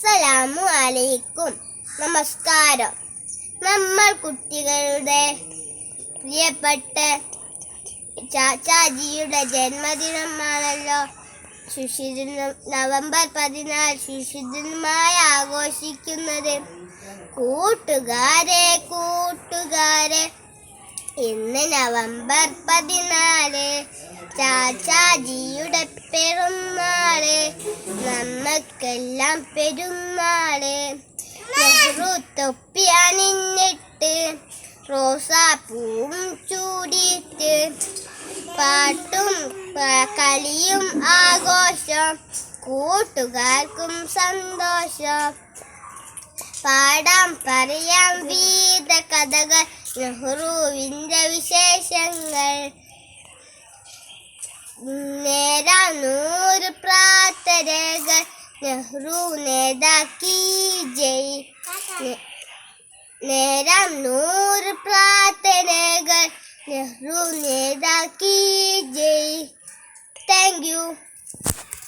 അസ്സലാമു അലൈക്കും. നമസ്കാരം. നമ്മൾ കുട്ടികളുടെ പ്രിയപ്പെട്ട ചാച്ചാജിയുടെ ജന്മദിനമാണല്ലോ. ശിശുദിനം നവംബർ പതിനാല് ശിശുദിനമായി ആഘോഷിക്കുന്നത്. കൂട്ടുകാരെ കൂട്ടുകാരെ. ഇന്ന് നവംബർ പതിനാല് ചാച്ചാജിയുടെ പെരുന്നാൾ നമ്മക്കെല്ലാം പെരുന്നാൾ. നെഹ്റു തൊപ്പി അണിഞ്ഞിട്ട് റോസാപ്പൂവും ചൂടിയിട്ട് പാട്ടും കളിയും ആഘോഷം കൂട്ടുകാർക്കും സന്തോഷം. പാടാം പറയാം വീത കഥകൾ നെഹ്റുവിന്റെ വിശേഷങ്ങൾ. നേരാ പ്രാർത്ഥനകൾ നെഹ്റു നേതാക്കി ജയ് നേരം നൂറ് പ്രാർത്ഥനകൾ. നെഹ്റു നേതാക്കി ജയ്. Thank you